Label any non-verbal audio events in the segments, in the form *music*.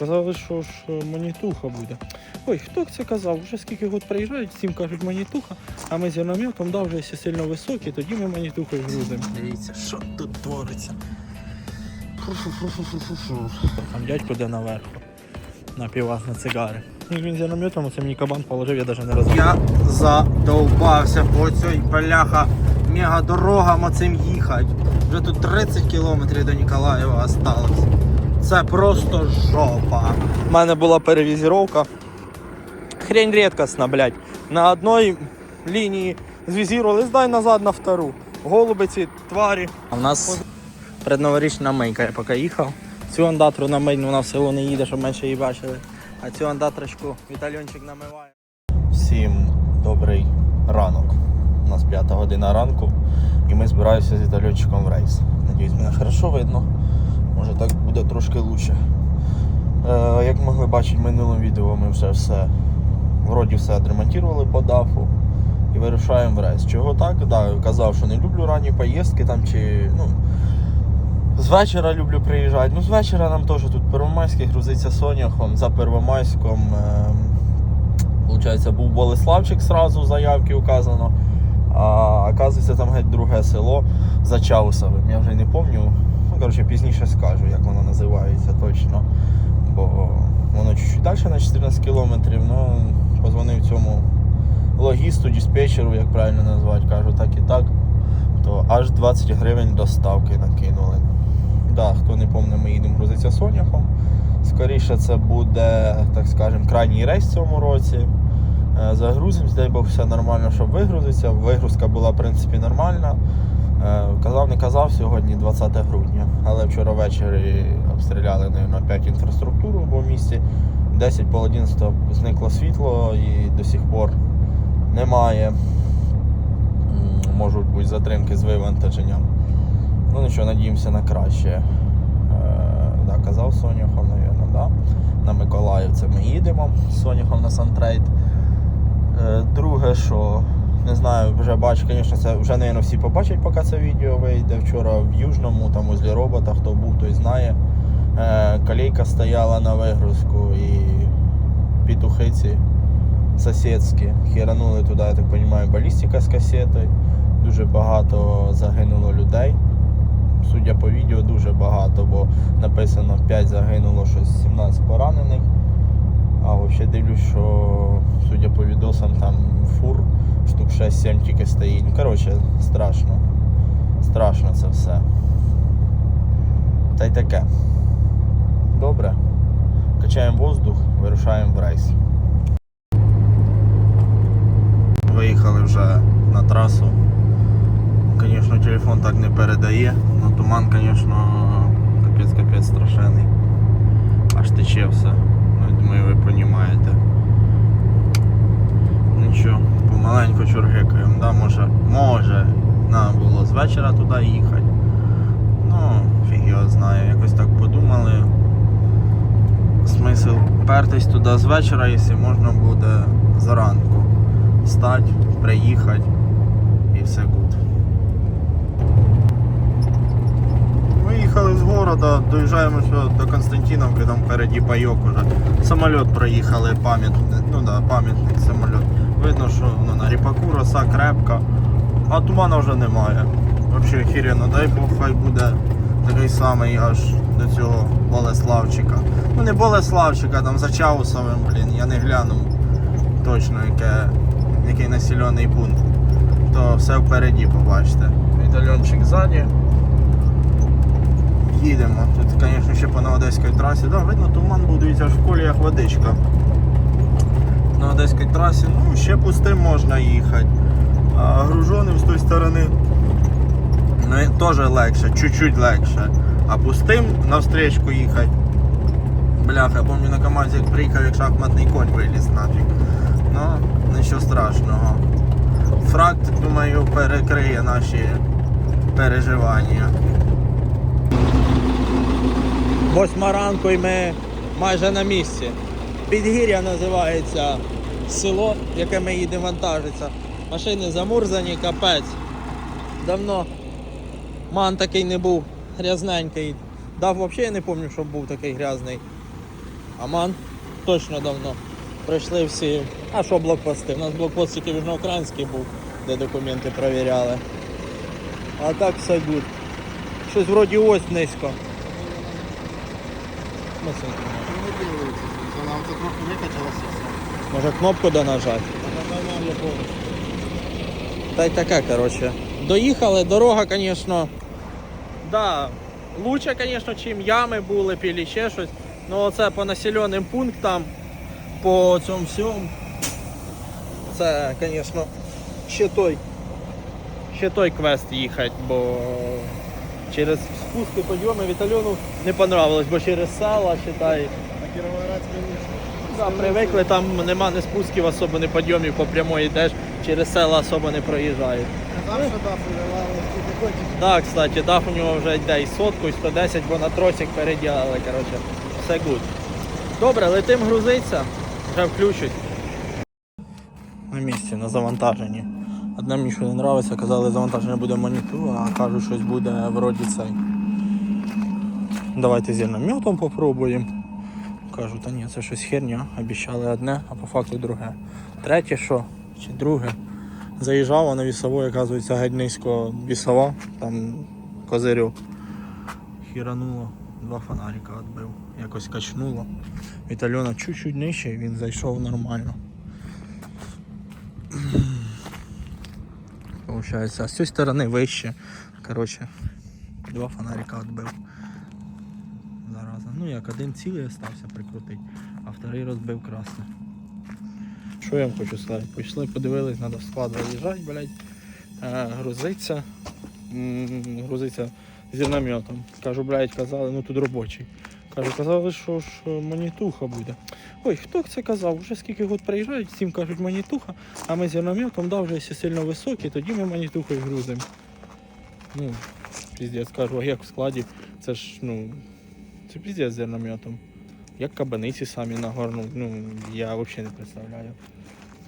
Казали, що ж е, манітуха буде. Ой, хто це казав? Вже скільки год приїжджають, всім кажуть манітуха, а ми з зернометом, да, вже якщо сильно високі, тоді ми манітухою грузимо. Дивіться, що тут твориться. Там дядько де наверху. Напівав на цигари. Ну, Він зернометом, оце мені кабан положив, я навіть не розумію. Я задовбався по цій бляха мегадорогам оцим їхати. Вже тут 30 кілометрів до Ніколаєва осталось. Це просто жопа. У мене була перевізіровка. Хрень рідкісна, блядь. На одній лінії звізірували, здай назад на втору. Голуби ці тварі. А в нас предноворічна мийка, я поки їхав. Цю андатру на мить, вона в село не їде, щоб менше її бачили. А цю андатрочку Вітальончик намиває. Всім добрий ранок. У нас п'ята година ранку і ми збираємося з Вітальончиком в рейс. Надіюсь, мене хорошо видно. Може так буде трошки краще. Е, як могли бачити в минулому відео, ми вже все вроді все відремонтували по дафу і вирушаємо в рейс. Чого так? Да, казав, що не люблю ранні поїздки там чи. ну, з вечора люблю приїжджати. Ну, з вечора нам теж тут Первомайський грузиться соняхом. За Первомайськом, е, виходить, був Болеславчик сразу в заявці указано. А оказується, там геть друге село за Чаусовим. Я вже не пам'ятаю. Коротше, пізніше скажу, як воно називається точно. Бо воно чуть-чуть далі на 14 кілометрів. Ну, позвонив цьому логісту, диспетчеру, як правильно назвати, кажу, так і так. То аж 20 гривень доставки накинули. Да, хто не пам'ятає, ми їдемо грузитися соняхом. Скоріше це буде, так скажемо, крайній рейс в цьому році. Е, Загрузимось, дай Бог, все нормально, щоб вигрузитися. Вигрузка була, в принципі, нормальна. Е, Казав, не казав, сьогодні 20 грудня. Але вчора ввечері обстріляли, мабуть, 5 інфраструктуру по місті. 10 по 11 зникло світло і до сих пор немає. Можуть бути затримки з вивантаженням. Ну нічого, надіємося на краще. Е, да, казав Соняхом, мабуть, да. На Миколаївце ми їдемо з Соняхом на Сантрейд. Е, друге, що не знаю, вже бачу, звісно, це вже, мабуть, всі побачать, поки це відео вийде. Вчора в Южному, там возле робота, хто був, той знає. Е, колейка стояла на вигрузку і петухиці сусідські херанули туди, я так розумію, балістика з касетою. Дуже багато загинуло людей. Судя по відео, дуже багато, бо написано 5 загинуло, щось 17 поранених. А взагалі дивлюсь, що судя по відосам, там фур штук 6-7 тільки стоїть. Ну, коротше, страшно. Страшно це все. Та й таке. Добре. Качаємо воздух, вирушаємо в рейс. Виїхали вже на трасу. Звісно, телефон так не передає, але туман, звісно, капець-капець страшенний. Аж тече все. Ну, думаю, ви розумієте. Нічого, помаленьку чургикаємо, да? може, може, нам було з вечора туди їхати. Ну, фіг його знає, якось так подумали. Смисл пертись туди з вечора, якщо можна буде зранку. Встати, приїхати і все гуд. Виїхали з города, доїжджаємо до Константиновки, там впереді пайок уже. Самоліт проїхали, пам'ятник, ну да, пам'ятник самоліт. Видно, що ну, на ріпаку роса крепка, а тумана вже немає. Взагалі охеренно, дай Бог, хай буде такий самий аж до цього Болеславчика. Ну не Болеславчика, там за Чаусовим, блін, я не глянув точно яке, який населений пункт. То все впереді побачите. Вітальончик ззаді. Їдемо. Тут, звісно, ще по Новодеській трасі. Да, видно, туман був, аж в коліях водичка. На Одеській трасі, ну, ще пустим можна їхати. А гружоним з тої сторони ну, теж легше, чуть-чуть легше. А пустим навстрічку їхати. Бляха, помню на КамАЗі, як приїхав, як шахматний конь виліз нафіг. Ну, нічого страшного. Фракт, думаю, перекриє наші переживання. Восьма ранку і ми майже на місці. Підгір'я називається село, яке ми їдемо вантажиться. Машини замурзані, капець. Давно ман такий не був грязненький. Дав взагалі я не пам'ятаю, щоб був такий грязний. Аман. Точно давно. Пройшли всі. А що блокпости? У нас блокпост тільки южноукраїнський був, де документи перевіряли. А так все гуд. Щось вроді ось низько. Ми це знаємо. Не дивиться. Це трохи викачалося все. Може кнопку донажати? Та й таке, коротше. Доїхали, дорога, звісно. Да, лучше, звісно, чим ями були, пілі ще щось. Ну оце по населеним пунктам, по цьому всьому. Це, звісно, ще той. Ще той квест їхати, бо через спуски підйоми Вітальону не понравилось, бо через села, считай, На Кіровоградській. Да, привикли, там нема не спусків, особо не підйомів, по прямої йдеш, через села особо не проїжджають. Казав, що да, привела, скільки хочеш. Так, кстати, дах у нього вже йде і сотку, і 110, бо на тросик переділили, коротше, все гуд. Добре, летим грузиться, вже включусь. На місці, на завантаженні. Одне мені що не подобається, казали, завантаження буде моніту, а кажуть, щось буде вроді цей. Давайте зірнометом попробуємо. Кажу, та ні, це щось херня. Обіцяли одне, а по факту друге. Третє що? Чи друге? Заїжджав, а на вісової, оказується, геть низько вісова, там козирю. Хірануло, два фонарика відбив. Якось качнуло. Вітальона чуть-чуть нижче він зайшов нормально. Получається, з цієї сторони вище. Коротше, два фонарика відбив. Ну як один цілий остався прикрутить, а вторий розбив красний. Що я вам хочу сказати? Пішли, подивились, треба в склад виїжджати, блядь. Е, грузиться. Грузиться зернометом. Кажу, блядь, казали, ну тут робочий. Кажу, казали, що ж е, манітуха буде. Ой, хто це казав? Вже скільки год приїжджають, всім кажуть манітуха, а ми зернометом, да, вже якщо сильно високі, тоді ми манітухою грузимо. Ну, піздець, кажу, а як в складі? Це ж, ну, це піздець зернометом. Як кабаниці самі нагорнуть, ну я взагалі не представляю.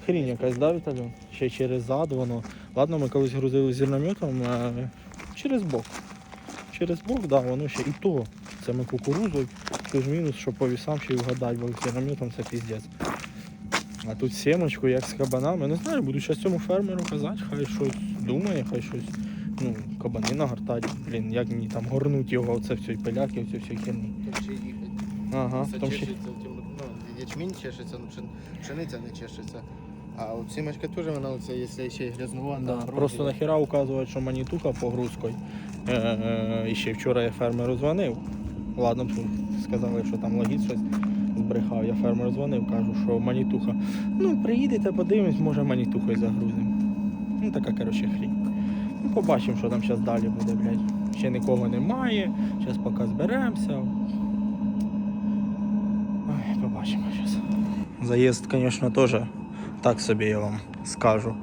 Хрінь якась, да, Віталіон? Ще через зад воно. Ладно, ми колись грузили зернометом а через бок. Через бок, да, воно ще і то. Це ми кукурузу, плюс-мінус, що по вісам ще й вгадати, бо зернометом це піздець. А тут сімочку, як з кабанами. Не знаю, буду зараз цьому фермеру казати, хай щось думає, хай щось. Ну, кабани нагортать, блін, як мені там горнуть його, оце все, і пиляки, оце все херні. Ще їхати. Ага, ще... чешеться, тим, ну, ячмінь чешеться, ну, пшен- пшениця не чешеться. А от сімочка теж вона, оце, якщо ще й грязнувата. Да, вроді- просто нахіра указувати, що манітуха погрузкою. Е, е, і ще вчора я фермеру дзвонив. Ладно, сказали, що там логіт щось збрехав. Я фермеру дзвонив, кажу, що манітуха. Ну, приїдете, подивимось, може манітухою загрузимо. Ну, така, коротше, хрінь. Побачимо, що там зараз далі буде, блядь. Ще нікого немає. Зараз поки зберемося. Ой, побачимо зараз. Заїзд, звісно, теж так собі я вам скажу.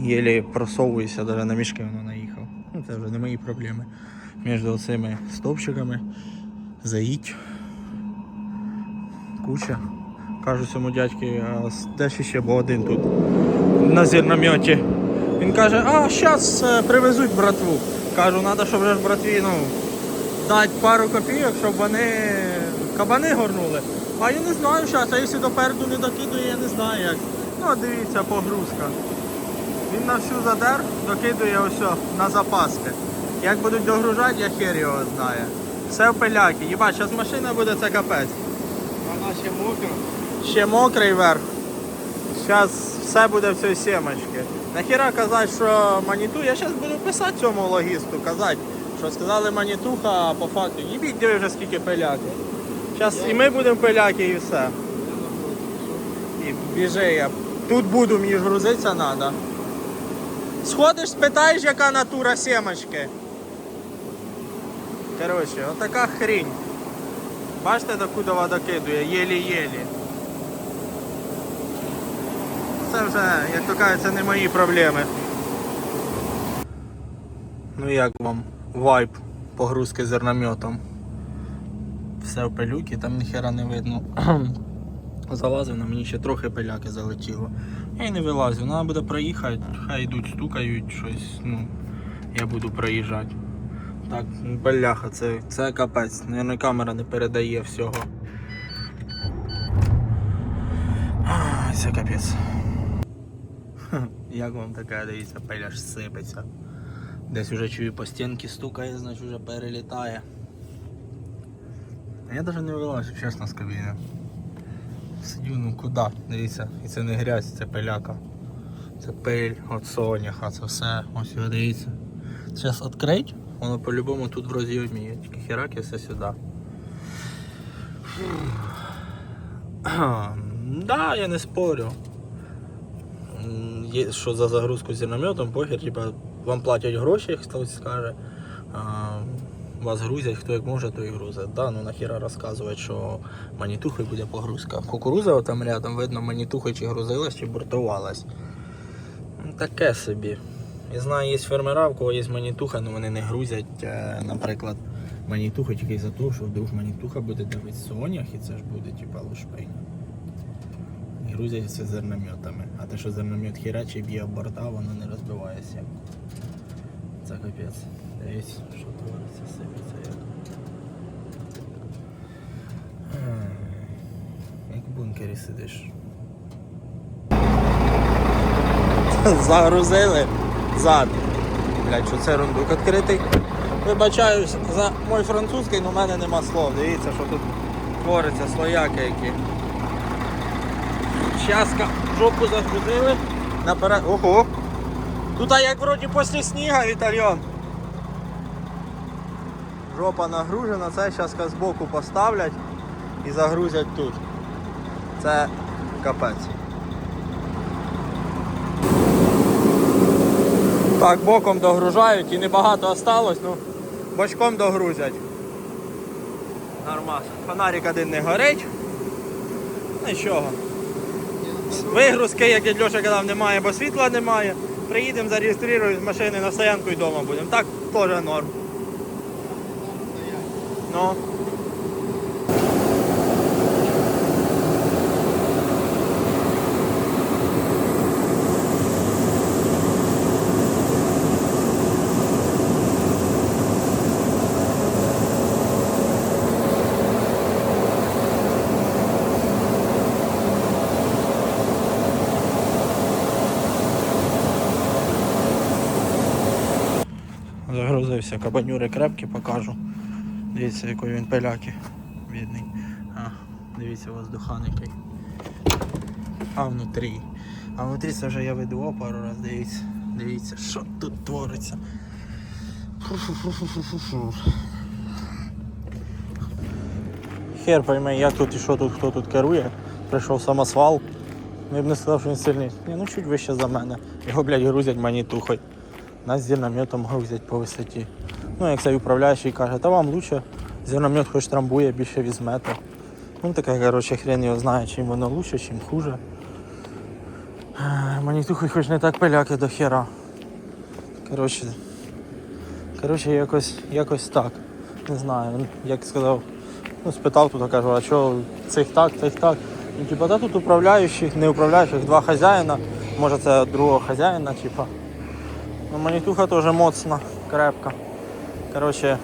Єлі просовуюся, навіть на мішки воно наїхав. Ну це вже не мої проблеми. Між цими стовпчиками заїдь. Куча. Кажу цьому дядьки, а де ще був один тут на зернометі. Він каже, а зараз привезуть братву. Кажу, треба, щоб вже братві ну, дати пару копійок, щоб вони кабани горнули. А я не знаю зараз, а якщо допереду не докидує, я не знаю як. Ну, дивіться, погрузка. Він на всю задер докидує ось на запаски. Як будуть догружати, я хер його знає. Все в пиляки. Їбать, зараз машина буде це капець. Вона ще мокра. Ще мокрий верх. Зараз все буде в цій сімочці. Нахіра казати, що маніту, я зараз буду писати цьому логісту, казати, що сказали манітуха, а по факту. Їбіть, диви вже скільки пиляки. Зараз і ми будемо пиляки і все. І біжи я. Тут буду, мені ж грузитися треба. Сходиш, спитаєш, яка натура сімочки. Коротше, отака хрінь. Бачите, докуди вона докидує, єлі-єлі. Це вже, як то кажуть, це не мої проблеми. Ну як вам вайп погрузки зернометом? Все в пилюки, там ніхера не видно. *clears throat* Залазив, на мені ще трохи пиляки залетіло. Я й не вилазю, треба буде проїхати, хай йдуть, стукають щось, ну, я буду проїжджати. Так, бляха, це, це капець. Наверно, камера не передає всього. Це капець. *laughs* Як вам таке, дивіться, пеляш сипеться. Десь уже чую по стінки стукає, значить вже перелітає. Я навіть не вилазю, чесно з кабіни. Сидю, ну куди? Дивіться, і це не грязь, це пиляка. Це пиль, от соняха, це все. Ось його дивіться. Зараз відкрить, воно по-любому тут в роз'ємі. Тільки херак і все сюди. *clears throat* Да, я не спорю. Є, що за загрузку зернометом, похер, типа, вам платять гроші, хтось скаже. А, вас грузять, хто як може, то і грузить. Да, ну нахіра розказувати, що манітухою буде погрузка. Кукуруза там рядом, видно, манітухою чи грузилась, чи бортувалась. Ну, Таке собі. Я знаю, є фермера, в кого є манітуха, але вони не грузять, е, наприклад, манітуху тільки за те, що вдруг манітуха буде давити сонях і це ж буде типа лушпень. І грузять це зернометами. А те, що зерномет хірачить б'є борта, воно не розбиває сімку. Це капець. Дивись, що твориться, сипеться. Як в бункері сидиш. *laughs* Загрузили зад. Блять, що це рундук відкритий. Вибачаюсь за мой французький, але в мене нема слов. Дивіться, що тут твориться, слояки які. Щаска, жопу загрузили. Наперед. Ого! Тут як вроді після сніга, Вітальйон. Жопа нагружена, це щаска збоку поставлять і загрузять тут. Це капець. Так, боком догружають і небагато осталось, ну бочком догрузять. Нормас. Фонарик один не горить. Нічого. Вигрузки, як дядь Льоша казав, немає, бо світла немає. Приїдемо, зареєструємо машини на стоянку і вдома будемо. Так теж норм. Ну. Загрузився, кабанюри крепкі покажу. Дивіться, якої він пиляки. Бідний. А, дивіться, воздухан який. А внутрі. А внутрі це вже я видував пару раз, дивіться. Дивіться, що тут твориться. Хер пойме, як тут і що тут, хто тут керує. Прийшов самосвал. Я б не сказав, що він сильний. Ні, ну чуть вище за мене. Його, блядь, грузять манітухой. Нас зернометом грузять по висоті. Ну, як цей управляючий каже, та вам лучше зерномет хоч трамбує, більше візьмете. Ну таке, коротше, хрен його знає, чим воно лучше, чим хуже. Манітухи хоч не так пиляки до хера. Коротше, коротше якось, якось так. Не знаю, ну, як сказав, ну, спитав тут, кажу, а що цих так, цих так. Ну, типа, та тут управляючих, не управляючих, два хазяїна. Може це другого хазяїна, типа. Ну, манітуха теж моцна, крепка. Коротше,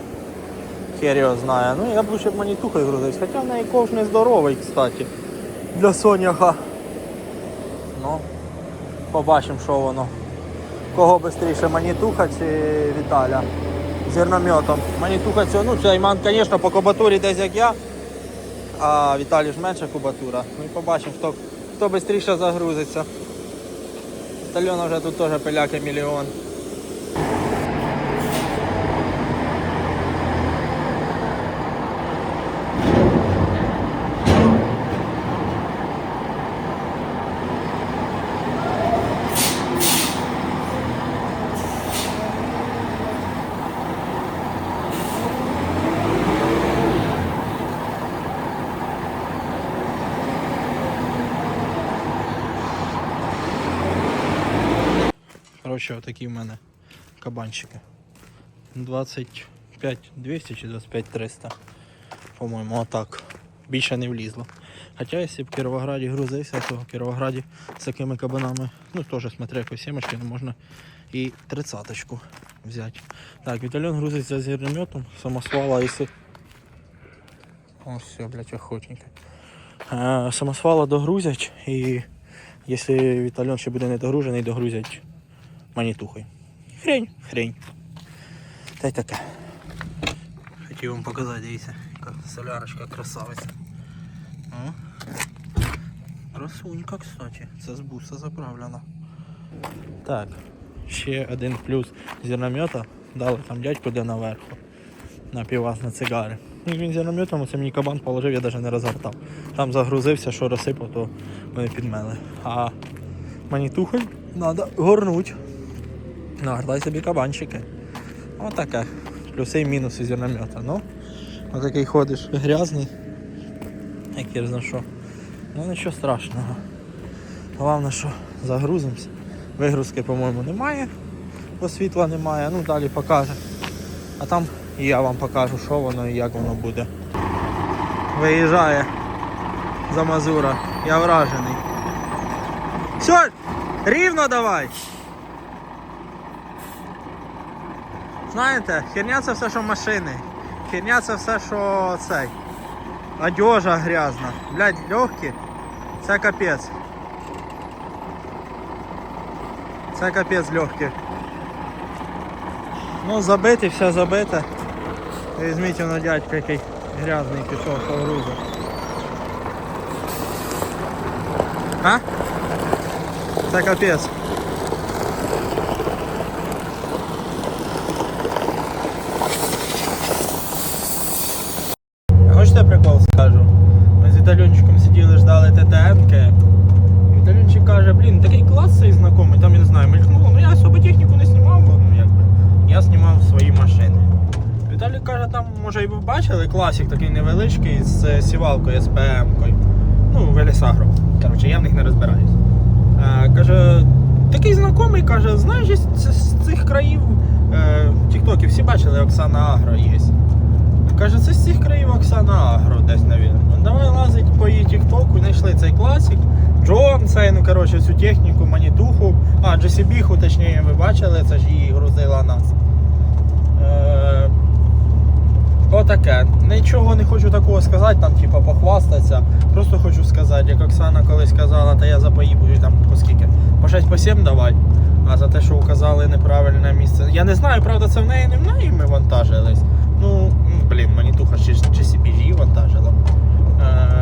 хер його знає. Ну я б лучше б манітухою грузився. Хоча в неї ковш здоровий, кстати. Для соняха. Ну, побачимо, що воно. Кого швидше, манітуха чи Віталя? Зернометом. Манітуха цього, ну цей ман, звісно, по кубатурі десь як я, а Віталій ж менша кубатура. Ну побачимо, хто, хто швидше загрузиться. Тальона вже тут теж пиляки мільйон. Коротше, отакі в мене кабанчики. 25 200 чи 25 300. По-моєму, отак. Більше не влізло. Хоча якщо в Кіровограді грузився, то в Кіровограді з такими кабанами, ну теж смотря якої сімочки, ну можна і тридцяточку взяти. Так, Вітальон грузиться з зернометом, самосвала, якщо... О, все, блядь, охотненько. Самосвала догрузять і Якщо Вітальон ще буде недогружений, догрузять манітухою. Хрень, хрень. Та й таке. Хотів вам показати, дивіться, яка солярочка красавиця. О. Красунька, кстати. Це з буса заправлена. Так, ще один плюс зерномета. Дали там дядьку де наверху. На півас на цигари. Ну, Він зернометом, оце мені кабан положив, я навіть не розгортав. Там загрузився, що розсипав, то вони підмели. А манітухою треба горнуть. Нагортай собі кабанчики. Отаке. Плюси і мінуси зерномета. Ну, отакий ходиш грязний. Як я знаю що. Ну нічого страшного. Головне, що загрузимося. Вигрузки, по-моєму, немає, бо світла немає, ну далі покаже. А там і я вам покажу, що воно і як воно буде. Виїжджає за Мазура. Я вражений. Все, рівно давай. Знаєте, херня це все, що машини. Херня це все, що цей. Одежа грязна. Блядь, легкі. Це капець. Це капець легкий. Ну, забите, все забите. Візьміть воно дядька, який грязний пішов по грузу. А? Це капець. Віталій каже, там, може і ви бачили, класик такий невеличкий з е, сівалкою, з ПМ-кою. Ну, Велісагро. Коротше, я в них не розбираюсь. Е, каже, такий знайомий, каже, знаєш, ц- з цих країв е, тіктоки всі бачили, Оксана Агро є. Каже, це з цих країв Оксана Агро десь, навірно. Давай лазить по її тіктоку, знайшли цей класик. Джон, цей, ну коротше, всю техніку, манітуху. А, GCB, точніше, ви бачили, це ж її грузила нас. Е, Отаке. Нічого не хочу такого сказати, там, типа, похвастатися. Просто хочу сказати, як Оксана колись казала, та я за паї буду там по скільки? По 6 по 7 давай. А за те, що указали неправильне місце. Я не знаю, правда, це в неї не в неї ми вантажились. Ну, блін, манітуха чи, чи CPG вантажила. Е,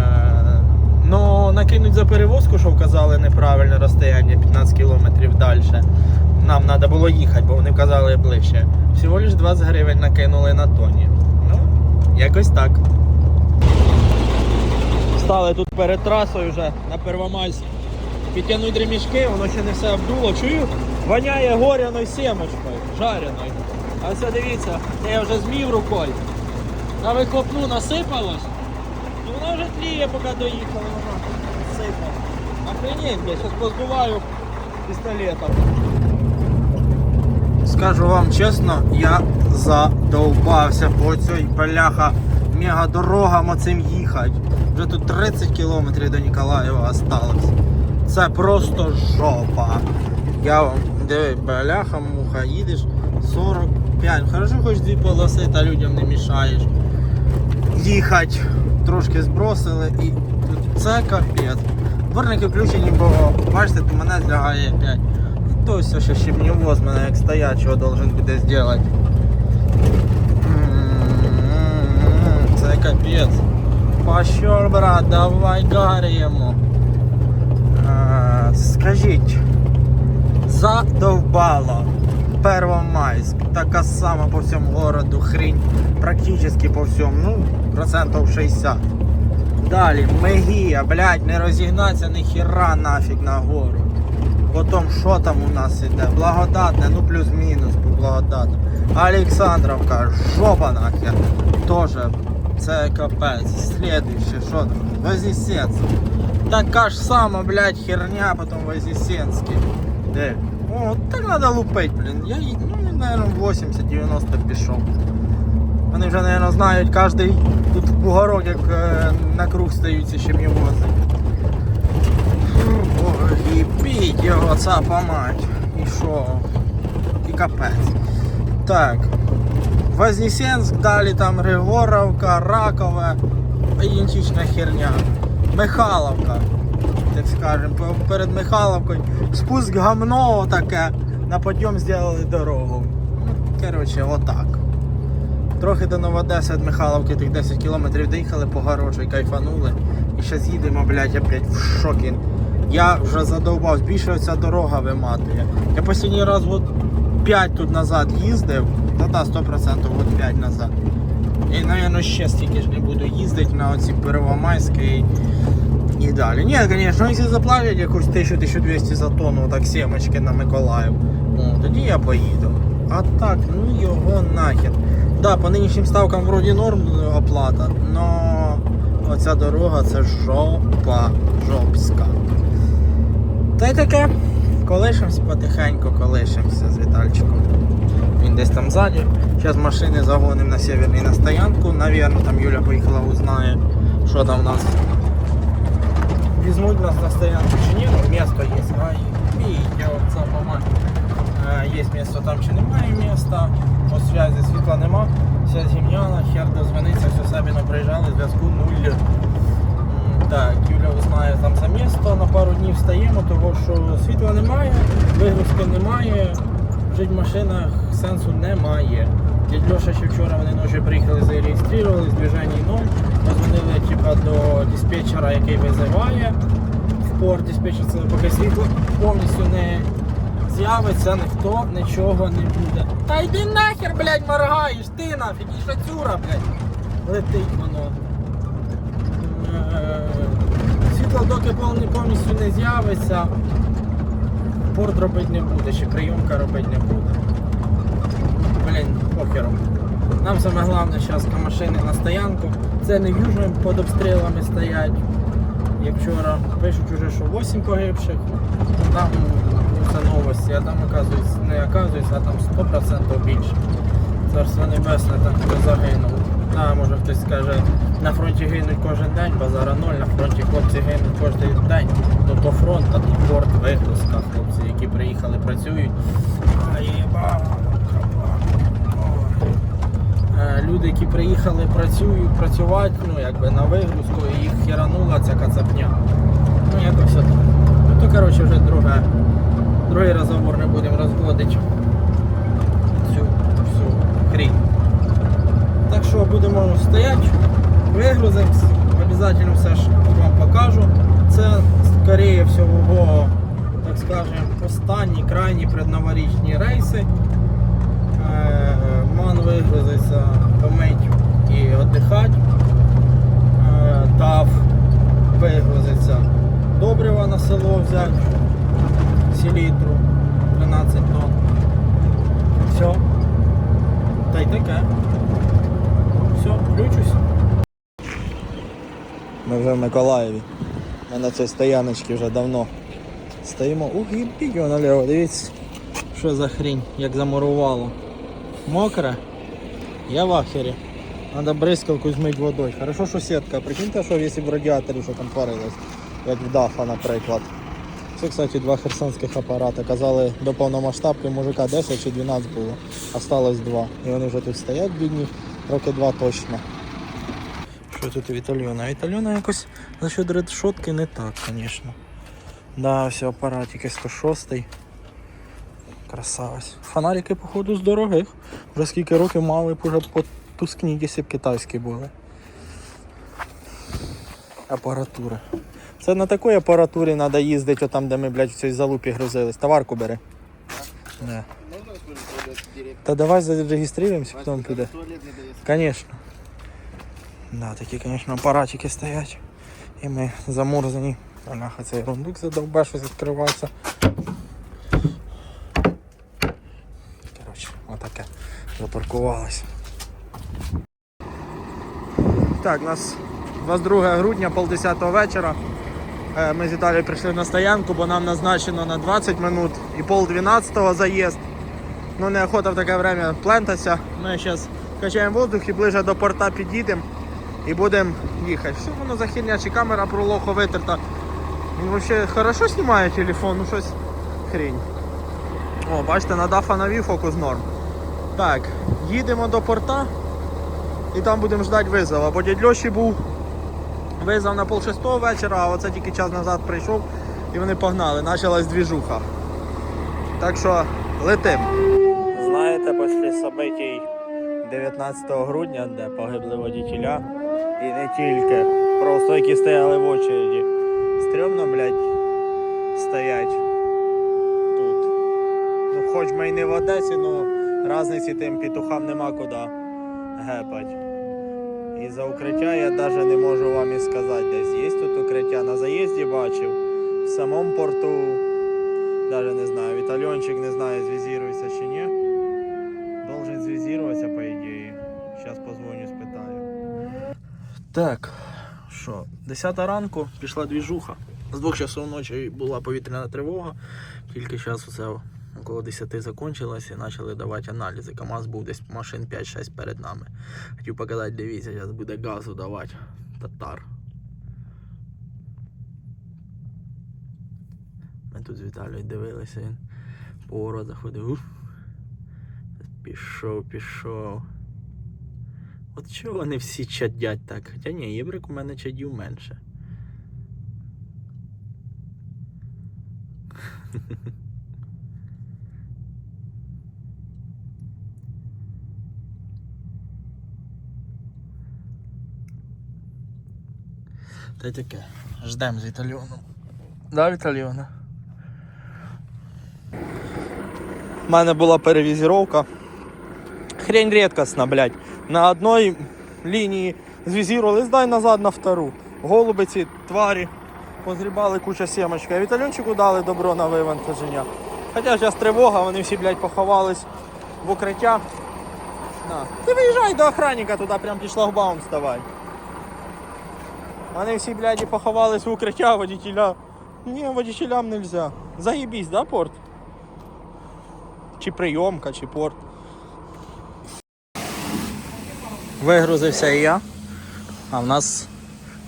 Ну, накинуть за перевозку, що вказали неправильне розстояння 15 кілометрів далі. Нам треба було їхати, бо вони вказали ближче. Всього лиш 20 гривень накинули на тоні. Ну, якось так. Стали тут перед трасою вже на Первомайськ. Підтягнуть ремішки, воно ще не все обдуло. Чую, воняє горяною семочкою, жареною. А все дивіться, це я вже змів рукою. На вихлопну насипалось. І вона вже тліє, поки доїхала, вона сипала. Охренеть, я зараз позбиваю пістолетом. Скажу вам чесно, я задовбався по цій бляха мегадорогам оцим їхати. Вже тут 30 кілометрів до Ніколаєва осталось. Це просто жопа. Я вам диви, бляха, муха, їдеш 45. Хорошо, хоч дві полоси, та людям не мішаєш. Їхати. Трошки збросили і тут це капець. Дворники включені, бо бачите, тут мене злягає 5. То все ще щебневоз мене як стоячого должен буде зробити. М-м-м, Це. Пошел, брат, давай гарємо. Е, Скажіть, задовбало. Первомайськ, така сама по всьому городу, хрінь, практично по всьому, ну, процентів 60. Далі, Мегія, блядь, не розігнаться ні хіра нафіг на гору. Потім що там у нас іде? Благодатне, ну плюс-мінус по благодатне. Олександровка, жопа нахер. Тоже це капець. Слідуюче, що там? Вознесенськ. Така ж сама, блядь, херня, потім Вознесенський. Де? О, так треба лупить, блін. Я, ну, наверное, 80-90 пішов. Вони вже, наверное, знають кожний тут в бугорок, як е, на круг стаються ще мівози. Ой, і піть його цапа мать. І що? І капець. Так. Вознесенськ, далі там Григоровка, Ракове, ідентична херня. Михайловка. Так скажем, перед Михайловкою. Спуск гамно таке. На підйом зробили дорогу. Ну, коротше, отак. Трохи до Новодеси від Михайловки, тих 10 кілометрів доїхали по гаражу кайфанули. І зараз їдемо, блядь, опять в шокі. Я вже задовбався, більше ця дорога виматує. Я останній раз от 5 тут назад їздив, та та 100% от 5 назад. І, мабуть, ще стільки ж не буду їздити на оці Первомайській і далі. Ні, звісно, якщо заплатять якусь 1000-1200 за тонну, так сімочки на Миколаїв, ну, тоді я поїду. А так, ну його нахер. Да, по нинішнім ставкам вроді норм оплата, но оця дорога це жопа жопська. Та й таке. Колишимось потихеньку, колишемося з Вітальчиком. Він десь там ззаді. Зараз машини загонимо на северний на стоянку. Навірно, там Юля поїхала, узнає, що там в нас. Візьмуть нас на стоянку чи ні, ну місто є. А, і- я от сам помаль. Є місто там чи що світла немає, вигрузки немає, жити в машинах сенсу немає. Дядь Льоша ще вчора вони ночі приїхали, зареєстрували, движення ноль. Позвонили типа, до диспетчера, який визиває в. Диспетчер це поки світло повністю не з'явиться, ніхто нічого не буде. Та йди нахер, блядь, моргаєш, ти нафіг, і шацюра, блядь. Летить воно. Е, Світло доки повні- повністю не з'явиться, порт робити не буде, ще прийомка робити не буде. Блін, похером. Нам саме головне зараз машини на стоянку. Це не в під обстрілами стоять. Як вчора пишуть уже, що 8 погибших. Там це новості, а там оказується, не оказується, а там 100% більше. Царство небесне, там хто загинув. А може хтось скаже, на фронті гинуть кожен день, базара ноль, на фронті хлопці гинуть кожен день. Ну то фронт, а тут порт, вигрузка, хлопці, які приїхали, працюють. Люди, які приїхали, працюють, працювати, ну якби на вигрузку, і їх херанула ця кацапня. Ну якось так. Ну то коротше вже друге, другий розговор не будемо розводити. Цю всю хрінь. Так що будемо стояти, вигрузимось, обов'язково все ж вам покажу. Це, скоріше всього, так скажемо, останні крайні предноворічні рейси. Е, Ман вигрузиться, помить і віддихати. Е, Дав вигрузиться добрива на село взяти, селітру 13 тонн. Все. Та й таке. Все, включусь. Ми вже в Миколаєві. Ми на цій стояночці вже давно стоїмо. Ух, і підьо наліво, дивіться, що за хрінь, як замурувало. Мокре. Я в ахері. Надо бризкалку змити водою. Хорошо, що сітка. Прикиньте, що якщо в радіаторі що там парилось, як в Дафа, наприклад. Це, кстати, два херсонських апарати. Казали, до повномасштабки мужика 10 чи 12 було. Осталось два. І вони вже тут стоять, бідні, роки два точно. Що тут у Вітальйона? Вітальйона якось за счет редшотки не так, звісно. Да, все, апаратики 106. Красавець. Фонарики, походу, з дорогих. Вже скільки років мали б уже потускні, якщо б китайські були. Апаратура. Це на такій апаратурі треба їздити, там, де ми, блядь, в цій залупі грузились. Товарку бери. Да. Та давай зареєструємося, потім піде. Конечно. Да, такі, конечно, апаратики стоять. І ми замурзані. Бляха, цей рундук задовбе, щось відкривається. Коротше, отаке. Запаркувалось. Так, у нас 22 грудня, полдесятого вечора. Е, Ми з Віталією прийшли на стоянку, бо нам назначено на 20 минут і пол 12 заїзд. Ну неохота в таке время плентатися. Ми зараз качаємо воздух і ближе до порта підійдемо і будемо їхати. Що воно за херня, чи камера пролохо витерта. Він взагалі хорошо знімає телефон, ну щось хрінь. О, бачите, на дафа навів фокус норм. Так, їдемо до порта і там будемо ждати визова, бо дядь Льоші був Визвав на пол шестого вечора, а оце тільки час назад прийшов і вони погнали. Почалась двіжуха. Так що летим. Знаєте, після событий 19 грудня, де погибли водітеля, і не тільки, просто які стояли в очереді. Стрьомно, блядь, стоять тут. Ну, хоч ми й не в Одесі, ну разниці тим петухам нема куди гепать. І за укриття я навіть не можу вам і сказати, десь є тут укриття. На заїзді бачив, в самому порту, навіть не знаю, Вітальончик не знає, звізірується чи ні. Должен звізіруватися, по ідеї. Зараз позвоню. Так, що, 10 ранку пішла двіжуха. З двох часов ночі була повітряна тривога. Тільки зараз усе около 10 закончилось і почали давати аналізи. КАМАЗ був десь машин 5-6 перед нами. Хотів показати, дивіться, зараз буде газу давати. Татар. Ми тут з Віталією дивилися, він поворот заходив. Пішов, пішов. От чого вони всі чадять так? Хоча ні, єврик у мене чадів менше. Та й таке. Ждем з Віталіоном. Да, Віталіона? У мене була перевізіровка. Хрень рідкісна, блядь. На одній лінії звізірували, здай назад на втору. Голуби ці тварі позрібали куча сімочки. А Віталюнчику дали добро на вивантаження. Хоча зараз тривога, вони всі, блядь, поховались в укриття. На. Ти виїжджай до охранника, туди прям під шлагбаум вставай. Вони всі, блядь, і поховались в укриття, водителя. Ні, водителям нельзя. Заїбісь, да, порт? Чи прийомка, чи порт. Вигрузився і я. А в нас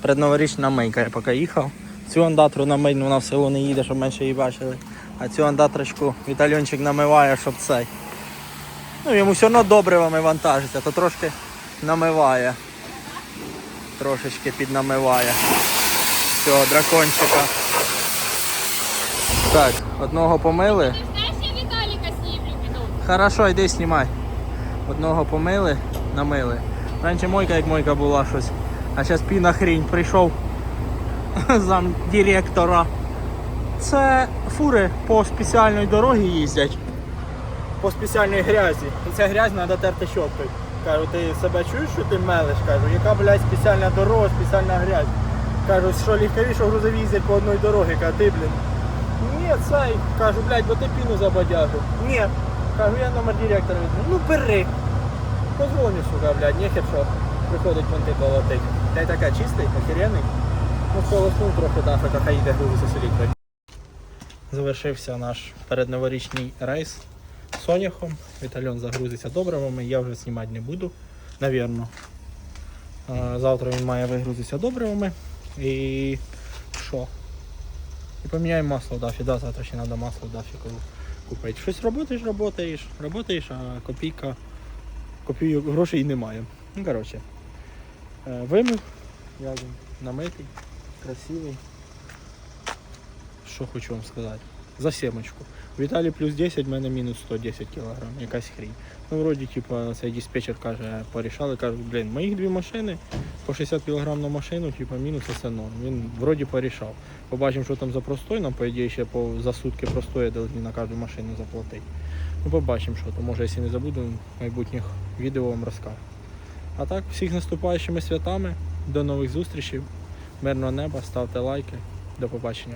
предноворічна мийка, я поки їхав. Цю андатру намить, ну, вона в село не їде, щоб менше її бачили. А цю андатрочку Вітальончик намиває, щоб цей. Ну, йому все одно добривами вантажиться, то трошки намиває. Трошечки піднамиває. Цього дракончика. Так, одного помили. Хорошо, йди знімай. Одного помили, намили. Раніше мойка як мойка була щось. А зараз піна хрінь прийшов *laughs* зам директора. Це фури по спеціальній дорогі їздять. По спеціальній грязі. І ця грязь треба терти щоткою. Кажу, ти себе чуєш, що ти мелиш? Кажу, яка, блядь, спеціальна дорога, спеціальна грязь. Кажу, що легкові, що грузові їздять по одній дорозі, кажу, ти, блін. Ні, цей. Кажу, блядь, бо ти піну забадяжу. Ні. Кажу, я номер директора візьму. Ну бери. Позвоню, сука, блядь, нехер що приходить понти колотить. Та й така чистий, охеренний. Ну, колоснув трохи дафика, хай йде грузиться селітро. Завершився наш передноворічний рейс соняхом. Вітальон загрузиться добривами, я вже знімати не буду, навірно. Е, Завтра він має вигрузитися добривами. І що? І поміняємо масло в дафі. Да, завтра ще треба масло в дафі купити. Щось працюєш, працюєш, працюєш, а копійка, копійок грошей немає. Ну, коротше, е, вимив, я намитий, красивий. Що хочу вам сказати? За сімочку. В Віталії плюс 10, в мене мінус 110 кг, якась хрінь. Ну, вроді, типу, цей диспетчер каже, порішали, кажуть, блін, моїх дві машини по 60 кг на машину, типу, мінус це норм. Він вроді порішав. Побачимо, що там за простой, нам, по ідеї, ще по, за сутки повинні на кожну машину заплатити. Ну, побачимо, що то. Може, якщо не забуду, в майбутніх відео вам розкажу. А так, всіх з наступаючими святами, до нових зустрічей, мирного неба, ставте лайки. До побачення.